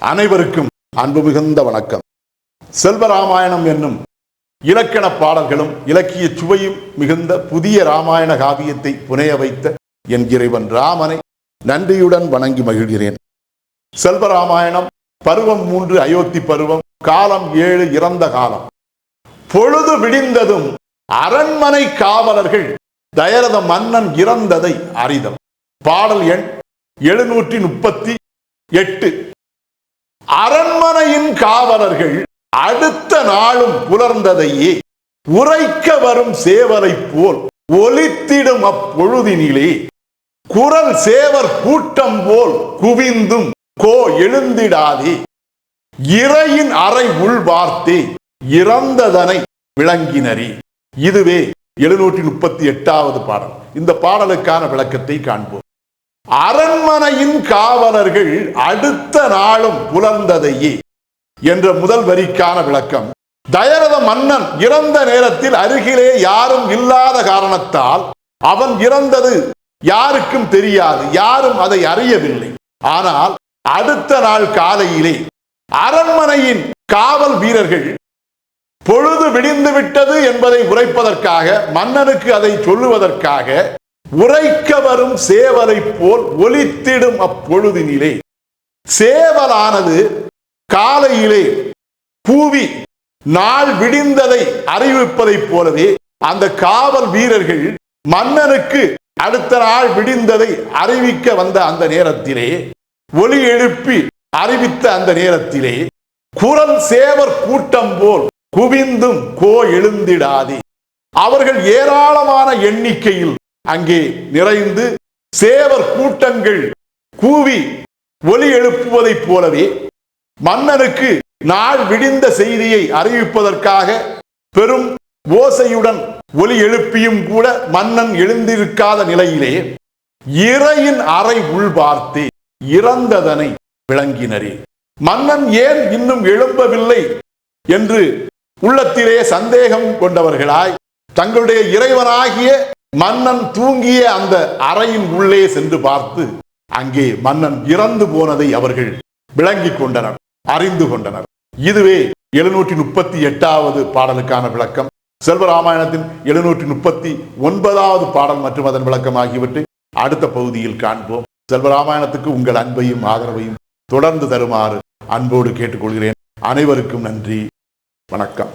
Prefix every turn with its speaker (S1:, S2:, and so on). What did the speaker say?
S1: அனைவருக்கும் அன்பு மிகுந்த வணக்கம். செல்வராமாயணம் என்னும் இலக்கண பாடல்களும் இலக்கிய சுவையும் மிகுந்த புதிய ராமாயண காவியத்தை புனைய வைத்த என் இறைவன் ராமனை நன்றியுடன் வணங்கி மகிழ்கிறேன். செல்வராமாயணம் பருவம் மூன்று அயோத்தி பருவம் காலம் ஏழு இறந்த காலம். பொழுது விடிந்ததும் அரண்மனை காவலர்கள் தயரத மன்னன் இறந்ததை அறிதல். பாடல் எண் எழுநூற்றி முப்பத்தி எட்டு. அரண்மனையின் காவலர்கள் அடுத்த நாளும் புலர்ந்ததையே உரைக்க வரும் சேவரை போல் ஒலித்திடும் அப்பொழுதினிலே. குரல் சேவர் கூட்டம் போல் குவிந்தும் கோ எழுந்திடாதே. இறையின் அறை உள்வார்த்தே இறந்ததனை விளங்கினரே. இதுவே எழுநூற்றி முப்பத்தி எட்டாவது பாடல். இந்த பாடலுக்கான விளக்கத்தை காண்போம். அரண்மனையின் காவலர்கள் அடுத்த நாளும் புலர்ந்ததையே என்ற முதல் வரிக்கான விளக்கம். தயரத மன்னன் இறந்த நேரத்தில் அருகிலே யாரும் இல்லாத காரணத்தால் அவன் இறந்தது யாருக்கும் தெரியாது யாரும் அதை அறியவில்லை. ஆனால் அடுத்த நாள் காலையிலே அரண்மனையின் காவல் வீரர்கள் பொழுது விடிந்து விட்டது என்பதை உரைப்பதற்காக மன்னனுக்கு அதை சொல்லுவதற்காக உரைக்க வரும் சேவலை போல் ஒலித்திடும் அப்பொழுதினிலே. சேவலானது காலையிலே கூவி நாள் விடிந்ததை அறிவிப்பதைப் போலவே அந்த காவல் வீரர்கள் மன்னனுக்கு அடுத்த நாள் விடிந்ததை அறிவிக்க வந்த அந்த நேரத்திலே ஒலி எழுப்பி அறிவித்த அந்த நேரத்திலே குரல் சேவர் கூட்டம் போல் குவிந்தும் கோ எழுந்திடாதே. அவர்கள் ஏராளமான எண்ணிக்கையில் அங்கே நிறைந்து சேவர் கூட்டங்கள் கூவி ஒலி எழுப்புவதைப் போலவே மன்னனுக்கு நாள் விடிந்த செய்தியை அறிவிப்பதற்காக பெரும் ஓசையுடன் ஒலி எழுப்பியும் கூட மன்னன் எழுந்திருக்காத நிலையிலே இறையின் அறை உள்பார்த்து இறந்ததனை விளங்கினரே. மன்னன் ஏன் இன்னும் எழும்பவில்லை என்று உள்ளத்திலே சந்தேகம் கொண்டவர்களாய் தங்களுடைய இறைவனாகிய மன்னன் தூங்கிய அந்த அறையின் உள்ளே சென்று பார்த்து அங்கே மன்னன் இறந்து போனதை அவர்கள் விளங்கிக் கொண்டனர் அறிந்து கொண்டனர். இதுவே எழுநூற்றி முப்பத்தி எட்டாவது பாடலுக்கான விளக்கம். செல்வராமாயணத்தின் எழுநூற்றி முப்பத்தி ஒன்பதாவது பாடல் மற்றும் அதன் விளக்கம் ஆகியவற்றை அடுத்த பகுதியில் காண்போம். செல்வராமாயணத்துக்கு உங்கள் அன்பையும் ஆதரவையும் தொடர்ந்து தருமாறு அன்போடு கேட்டுக்கொள்கிறேன். அனைவருக்கும் நன்றி. வணக்கம்.